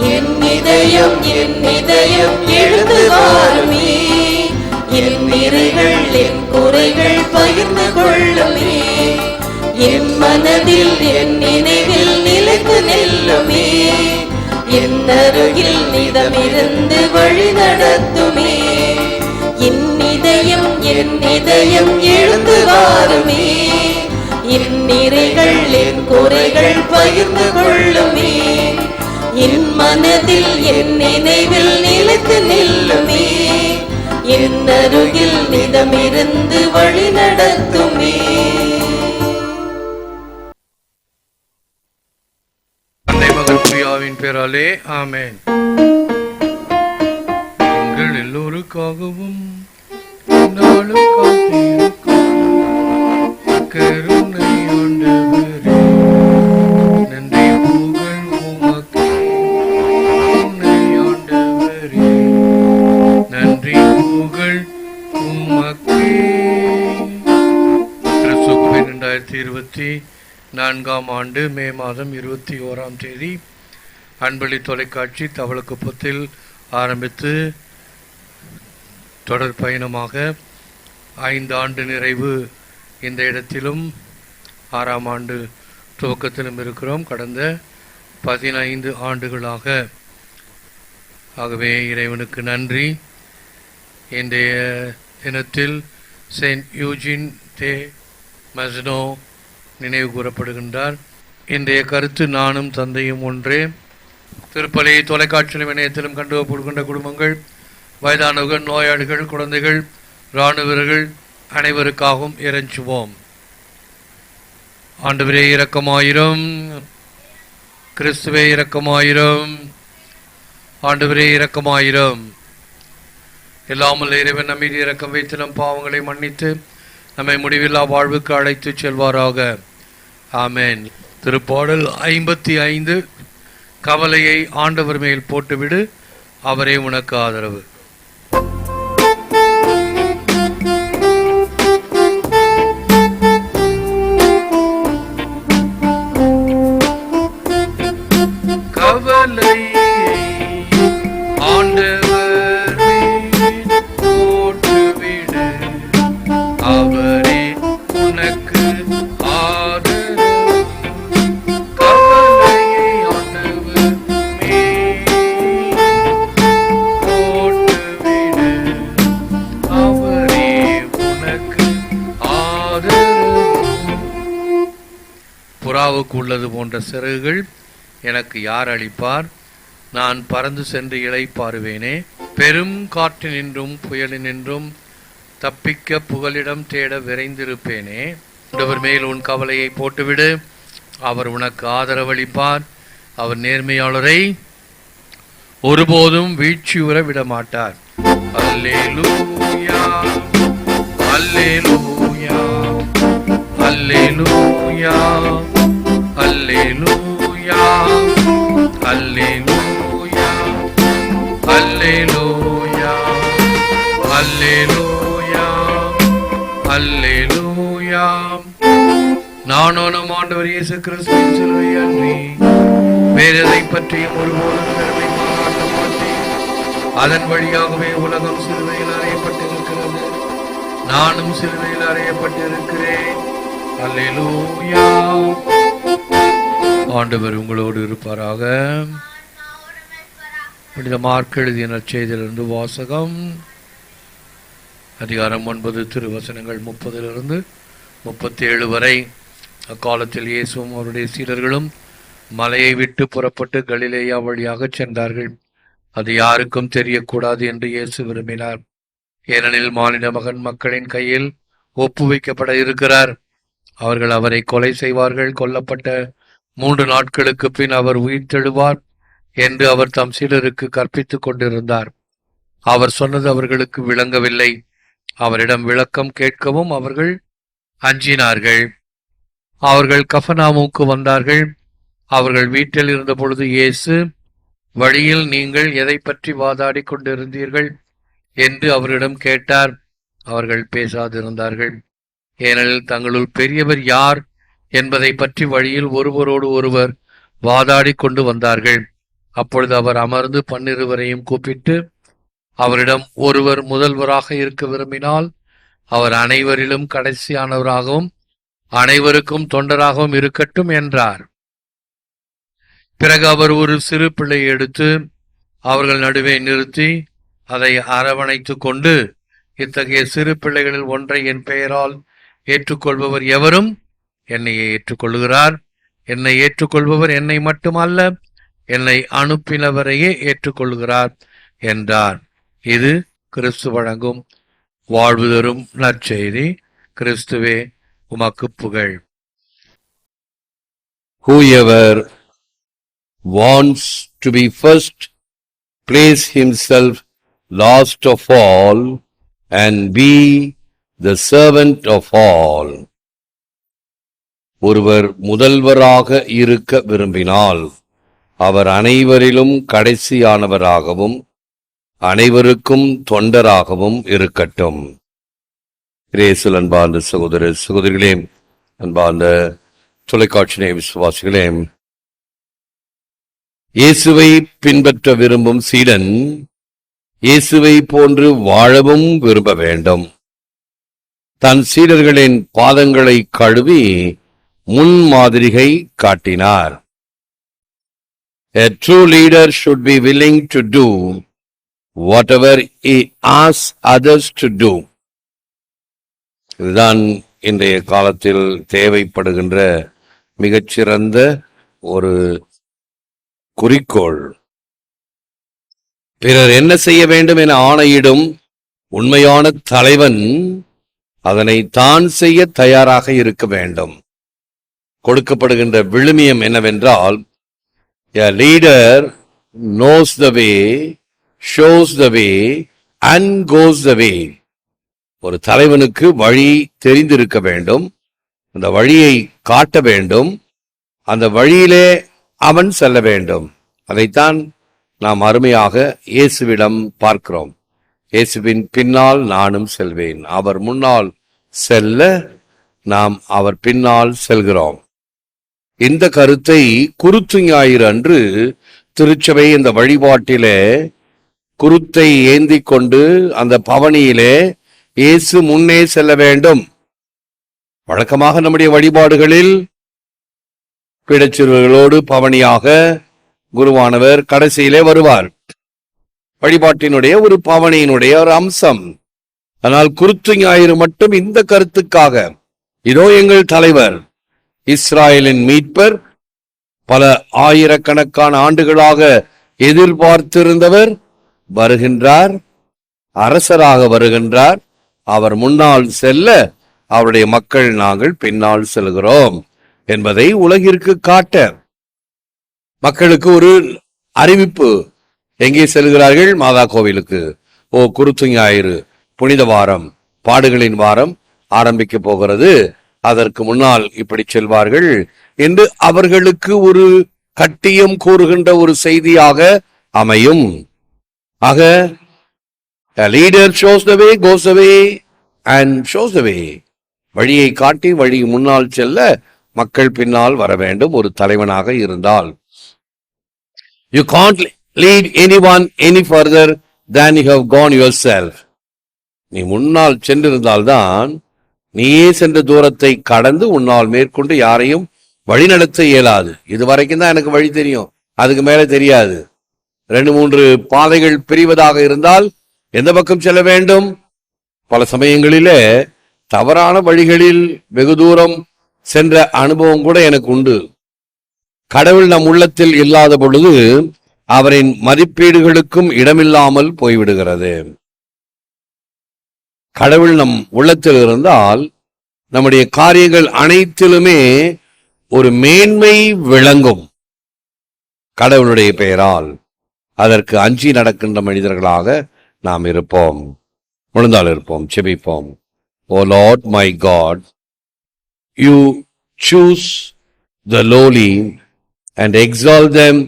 என் இதயம் என் இதயம் எழுந்து வாருமே. என் நிறைகள் என் குறைகள் பகிர்ந்து கொள்ளுமே. என் மனதில் என் நினைவில் நிலைத்து நெல்லுமே. என் அருகில் நிதமிருந்து வழி நடத்துமே. என் இதயம் என் இதயம் எழுந்து வாருமே. என் நிறைகள் என் குறைகள் பகிர்ந்து கொள்ளும். மனதில் என் நினைவில் நிலைத்து நில்லுமே. என் அருகில் நிதமிருந்து வழி நடத்துமே. தந்தை ஆமேன் பிரியாவின் எங்கள் எல்லோருக்காகவும் நாளும் காத்திருக்கும் ரெண்டாயிரத்தி இருபத்தி நான்காம் ஆண்டு மே மாதம் இருபத்தி ஓராம் தேதி அன்பளி தொலைக்காட்சி தவளக்குப்பத்தில் ஆரம்பித்து தொடர் பயணமாக ஐந்து ஆண்டு நிறைவு இந்த இடத்திலும் ஆறாம் ஆண்டு துவக்கத்திலும் இருக்கிறோம். கடந்த பதினைந்து ஆண்டுகளாக. ஆகவே இறைவனுக்கு நன்றி. இன்றைய தினத்தில் செயின்ட் யூஜின் தே மஸ்னோ நினைவு கூறப்படுகின்றார். இன்றைய கருத்து நானும் தந்தையும் ஒன்றே. திருப்பலி தொலைக்காட்சி இணையத்திலும் கண்டுகொள்கின்ற குடும்பங்கள் வயதானவர்கள் நோயாளிகள் குழந்தைகள் இராணுவர்கள் அனைவருக்காகவும் இறைஞ்சுவோம். ஆண்டவரே இரக்கமாயிரம். கிறிஸ்துவே இரக்கமாயிரம். ஆண்டவரே இரக்கமாயிரம். எல்லாமல் இறைவன் நம்மீது இரக்கம் வைத்து நம் பாவங்களை மன்னித்து நம்மை முடிவில்லா வாழ்வுக்கு அழைத்து செல்வாராக. ஆமேன். திருப்பாடல் ஐம்பத்தி ஐந்து கவலையை ஆண்டவர் மேல் போட்டுவிடு அவரே உனக்கு ஆதரவு. புறாவுக்கு உள்ளது போன்ற சிறகுகள் எனக்கு யார் அளிப்பார்? நான் பறந்து சென்று இலை பாருவேனே. பெரும் காற்றினின்றும் புயலினின்றும் தப்பிக்க புகலிடம் தேட விரைந்திருப்பேனே. ஆண்டவர் மேல் உன் கவலையை போட்டுவிடு. அவர் உனக்கு ஆதரவளிப்பார் அவர் நேர்மையாளரை ஒருபோதும் வீழ்ச்சியுற விட மாட்டார் அல்லேலூயா அல்லேலூயா அல்லேலூயா. அல்லேலூயா அல்லேலூயா அல்லேலூயா அல்லேலூயா அல்லேலூயா நானும் ஆண்டவர் இயேசு கிறிஸ்துவின் சிலுவை அன்றி வேறெதை பற்றியும் ஒருபோதும் பெருமை பாராட்ட மாட்டேன். அதன் வழியாகவே உலகம் சிலுவையில் அறையப்பட்டிருக்கிறது. நானும் சிலுவையில் அறையப்பட்டிருக்கிறேன். அல்லேலூயா ஆண்டவர் உங்களோடு இருப்பாராக. புனித மார்க் எழுதிய நற்செய்தியிலிருந்து வாசகம். அதிகாரம் ஒன்பது திருவசனங்கள் முப்பதிலிருந்து முப்பத்தி ஏழு வரை. அக்காலத்தில் இயேசுவும் அவருடைய சீடர்களும் மலையை விட்டு புறப்பட்டு கலிலேயா வழியாக சென்றார்கள். அது யாருக்கும் தெரியக்கூடாது என்று இயேசு விரும்பினார். ஏனெனில் மாநில மகன் மக்களின் கையில் ஒப்புவிக்கப்பட இருக்கிறார். அவர்கள் அவரை கொலை செய்வார்கள். கொல்லப்பட்ட மூன்று நாட்களுக்கு பின் அவர் உயிர் தெழுவார் என்று அவர் தம் சீடருக்கு கற்பித்துக் கொண்டிருந்தார். அவர் சொன்னது அவர்களுக்கு விளங்கவில்லை. அவரிடம் விளக்கம் கேட்கவும் அவர்கள் அஞ்சினார்கள். அவர்கள் கஃபனாமுக்கு வந்தார்கள். அவர்கள் வீட்டில் இருந்த பொழுது இயேசு வழியில் நீங்கள் எதை பற்றி வாதாடி கொண்டிருந்தீர்கள்? என்று அவரிடம் கேட்டார். அவர்கள் பேசாதிருந்தார்கள். ஏனெனில் தங்களுள் பெரியவர் யார் என்பதை பற்றி வழியில் ஒருவரோடு ஒருவர் வாதாடி கொண்டு வந்தார்கள். அப்பொழுது அவர் அமர்ந்து பன்னிருவரையும் கூப்பிட்டு அவரிடம் ஒருவர் முதல்வராக இருக்க விரும்பினால் அவர் அனைவரிலும் கடைசியானவராகவும் அனைவருக்கும் தொண்டராகவும் இருக்கட்டும் என்றார். பிறகு அவர் ஒரு சிறு பிள்ளையை எடுத்து அவர்கள் நடுவே நிறுத்தி அதை அரவணைத்துக் கொண்டு இத்தகைய சிறு பிள்ளைகளில் ஒன்றை என் பெயரால் ஏற்றுக்கொள்பவர் எவரும் என்னையே ஏற்றுக்கொள்கிறார் என்னை ஏற்றுக்கொள்பவர் என்னை மட்டுமல்ல என்னை அனுப்பினவரையே ஏற்றுக்கொள்கிறார் என்றார். இது கிறிஸ்து வழங்கும் வாழ்வு தரும் நற்செய்தி. கிறிஸ்துவே உமக்கு புகழ். Whoever wants to be first, place himself last of all and be the servant of all ஒருவர் முதல்வராக இருக்க விரும்பினால் அவர் அனைவரிலும் கடைசியானவராகவும் அனைவருக்கும் தொண்டராகவும் இருக்கட்டும். கிரேசல் அன்பார்ந்த சகோதர சகோதரிகளே அன்பார்ந்த தொலைக்காட்சி விசுவாசிகளே இயேசுவை பின்பற்ற விரும்பும் சீடன் இயேசுவை போன்று வாழவும் விரும்ப வேண்டும். தன் சீடர்களின் பாதங்களை கழுவி முன்மாதிரிகை காட்டினார் A true leader should be willing to do whatever he asks others to do. இதுதான் இன்றைய காலத்தில் தேவைப்படுகின்ற மிகச்சிறந்த ஒரு குறிக்கோள் பிறர் என்ன செய்ய வேண்டும் என ஆணையிடும் உண்மையான தலைவன் அதனை தான் செய்ய தயாராக இருக்க வேண்டும். கொடுக்கப்படுகின்ற விழுமியம் என்னவென்றால் a leader knows the way shows the way and goes the way ஒரு தலைவனுக்கு வழி தெரிந்திருக்க வேண்டும் அந்த வழியை காட்ட வேண்டும் அந்த வழியிலே அவன் செல்ல வேண்டும். அதைத்தான் நாம் அருமையாக இயேசுவிடம் பார்க்கிறோம். இயேசுவின் பின்னால் நானும் செல்வேன். அவர் முன்னால் செல்ல நாம் அவர் பின்னால் செல்கிறோம். இந்த கருத்தை குருத்து ஞாயிறு அன்று திருச்சபை இந்த வழிபாட்டிலே குருத்தை ஏந்தி கொண்டு அந்த பவனியிலே இயேசு முன்னே செல்ல வேண்டும். வழக்கமாக நம்முடைய வழிபாடுகளில் பிடச்சிறுவர்களோடு பவனியாக குருவானவர் கடைசியிலே வருவார். வழிபாட்டினுடைய ஒரு பவனியினுடைய ஒரு அம்சம். ஆனால் குருத்து ஞாயிறு மட்டும் இந்த கருத்துக்காக. இதோ எங்கள் தலைவர் இஸ்ராயலின் மீட்பர் பல ஆயிரக்கணக்கான ஆண்டுகளாக எதிர்பார்த்திருந்தவர் வருகின்றார் அரசராக வருகின்றார். அவர் முன்னால் செல்ல அவருடைய மக்கள் நாங்கள் பின்னால் செல்கிறோம் என்பதை உலகிற்கு காட்ட. மக்களுக்கு ஒரு அறிவிப்பு. எங்கே செல்கிறார்கள்? மாதா கோவிலுக்கு. ஓ குருத்து ஞாயிறு. புனித வாரம் பாடுகளின் வாரம் ஆரம்பிக்க போகிறது. அதற்கு முன்னால் இப்படி செல்வார்கள். என்று அவர்களுக்கு ஒரு கட்டியம் கூறுகின்ற ஒரு செய்தியாக அமையும். ஆக leader shows the way goes the way and shows the way வழியை காட்டி வழி முன்னால் செல்ல மக்கள் பின்னால் வர வேண்டும். ஒரு தலைவனாக இருந்தால். You can't lead anyone any further than you have gone yourself நீ முன்னால் சென்றிருந்தால்தான் நீயே சென்ற தூரத்தை கடந்து உன்னால் மேற்கொண்டு யாரையும் வழிநடத்த இயலாது. இது வரைக்கும் தான் எனக்கு வழி தெரியும். அதுக்கு மேலே தெரியாது. ரெண்டு மூன்று பாதைகள் பிரிவதாக இருந்தால் எந்த பக்கம் செல்ல வேண்டும்? பல சமயங்களிலே தவறான வழிகளில் வெகு தூரம் சென்ற அனுபவம் கூட எனக்கு உண்டு. கடவுள் நம் உள்ளத்தில் இல்லாத பொழுது அவரின் மதிப்பீடுகளுக்கும் இடமில்லாமல் போய்விடுகிறது. கடவுள் நம் உள்ளத்தில் இருந்தால் நம்முடைய காரியங்கள் அனைத்திலுமே ஒரு மேன்மை விளங்கும். கடவுளுடைய பெயரால் அதற்கு அஞ்சி நடக்கின்ற மனிதர்களாக நாம் இருப்போம். முழுந்தால் இருப்போம் செபிப்போம். O Lord my God you choose the lowly and exalt them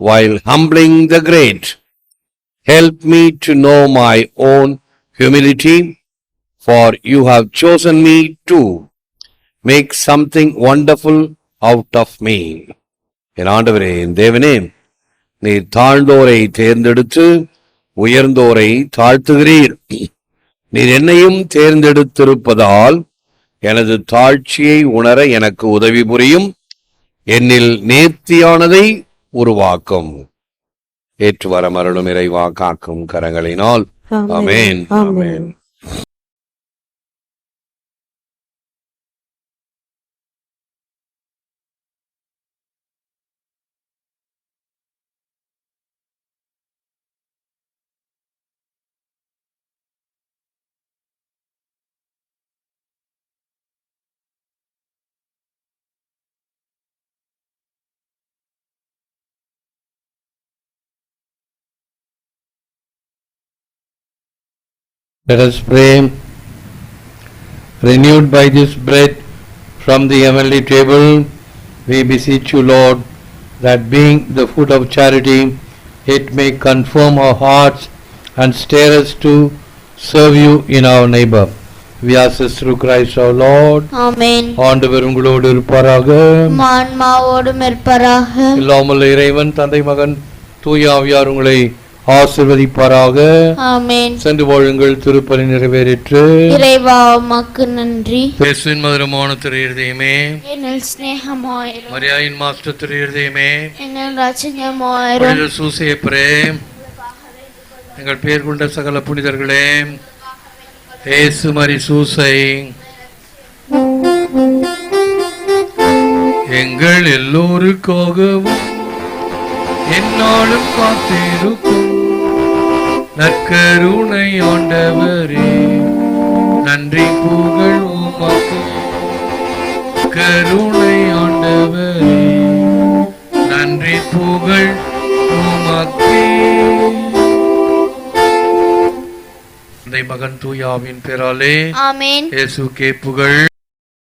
while humbling the great. Help me to know my own humility. For you have chosen me to make something wonderful out of me. என் ஆண்டவரே என் தேவனே நீர் தாழ்ந்தோரை தேர்ந்தெடுத்து உயர்ந்தோரை தாழ்த்துகிறீர். நீர் என்னையும் தேர்ந்தெடுத்திருப்பதால் எனது தாழ்ச்சியை உணர எனக்கு உதவி புரியும். என்னில் நேர்த்தியானதை உருவாக்கும். ஏற்று வர மருளும் இறைவா காக்கும் கரங்களினால். ஆமென். ஆமென். Let us pray. Renewed by this bread from the heavenly table, we beseech you, Lord, that being the food of charity, it may confirm our hearts and stir us to serve you in our neighbor. We ask this through Christ our Lord. ஆமென் ஆண்டவர் உங்களோடு இருப்பாராக ஆன்மாவோடும் இருப்பராக இல்லாமல் இறைவன் தந்தை மகன் தூய ஆவியார் உங்களை ஆசிர்வதிப்பாராக. ஆமென். சென்று வாழுங்கள் திருப்பலி நிறைவேறிற்று. இறைவா உமக்கு நன்றி. இயேசுவின் மதுரமான திரு இருதயமே. என்னில் ஸ்நேகமாயிரும் மரியாயின் மாஸ்டர் திரு இருதயமே. என்னில் ரச்சனையமாயிரும் சூசேப்பரே. எங்கள் பேர் கொண்ட சகல புனிதர்களே. இயேசு மரி சூசை. எங்கள் எல்லோருக்காகவும் என்னாலும் காத்திருக்கும். நற்கருணை ஆண்டவரே நன்றி புகழ் உமக்கு. கருணை ஆண்டவரே நன்றி புகழ் உமக்கே. மகன் தூயாவின் ஆமென். இயேசுக்கே புகழ்.